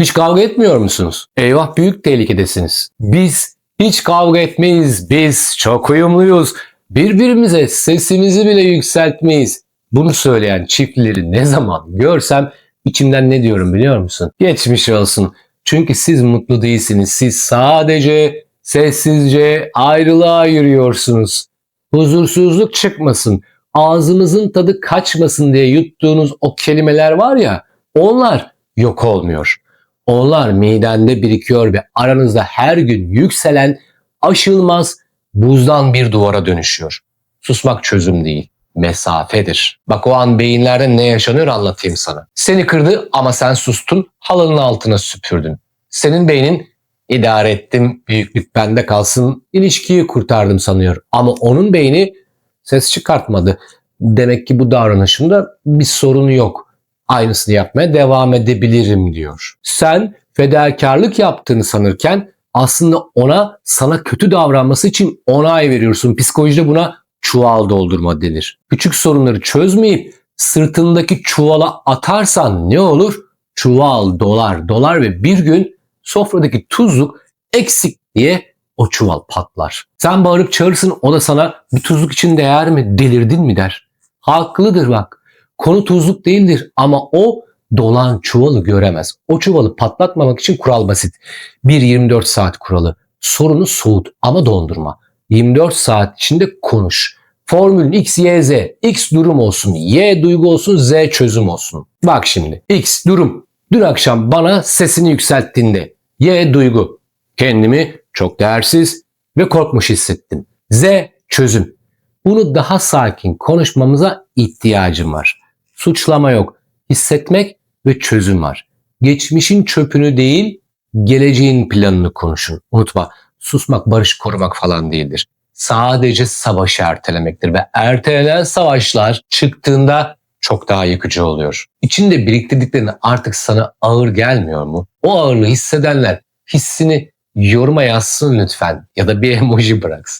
Hiç kavga etmiyor musunuz? Eyvah büyük tehlikedesiniz. Biz hiç kavga etmeyiz. Biz çok uyumluyuz. Birbirimize sesimizi bile yükseltmeyiz. Bunu söyleyen çiftleri ne zaman görsem içimden ne diyorum biliyor musun? Geçmiş olsun. Çünkü siz mutlu değilsiniz. Siz sadece sessizce ayrılığa yürüyorsunuz. Huzursuzluk çıkmasın, ağzımızın tadı kaçmasın diye yuttuğunuz o kelimeler var ya, onlar yok olmuyor. Onlar midende birikiyor ve aranızda her gün yükselen aşılmaz buzdan bir duvara dönüşüyor. Susmak çözüm değil, mesafedir. Bak o an beyinlerde ne yaşanıyor anlatayım sana. Seni kırdı ama sen sustun, halının altına süpürdün. Senin beynin idare ettim, büyüklük bende kalsın, ilişkiyi kurtardım sanıyor. Ama onun beyni ses çıkartmadı. Demek ki bu davranışımda bir sorun yok. Aynısını yapmaya devam edebilirim diyor. Sen fedakarlık yaptığını sanırken aslında ona sana kötü davranması için onay veriyorsun. Psikolojide buna çuval doldurma denir. Küçük sorunları çözmeyip sırtındaki çuvala atarsan ne olur? Çuval dolar dolar ve bir gün sofradaki tuzluk eksik diye o çuval patlar. Sen bağırıp çağırırsın o da sana bir tuzluk için değer mi delirdin mi der. Haklıdır bak. Konu tuzluk değildir ama o dolan çuvalı göremez. O çuvalı patlatmamak için kural basit. 1-24 saat kuralı. Sorunu soğut ama dondurma. 24 saat içinde konuş. Formülün X, Y, Z. X durum olsun, Y duygu olsun, Z çözüm olsun. Bak şimdi. X durum. Dün akşam bana sesini yükselttiğinde. Y duygu. Kendimi çok değersiz ve korkmuş hissettim. Z çözüm. Bunu daha sakin konuşmamıza ihtiyacım var. Suçlama yok. Hissetmek ve çözüm var. Geçmişin çöpünü değil, geleceğin planını konuşun. Unutma, susmak, barış korumak falan değildir. Sadece savaşı ertelemektir ve ertelenen savaşlar çıktığında çok daha yıkıcı oluyor. İçinde biriktirdiklerin artık sana ağır gelmiyor mu? O ağırlığı hissedenler hissini yoruma yazsın lütfen ya da bir emoji bıraksın.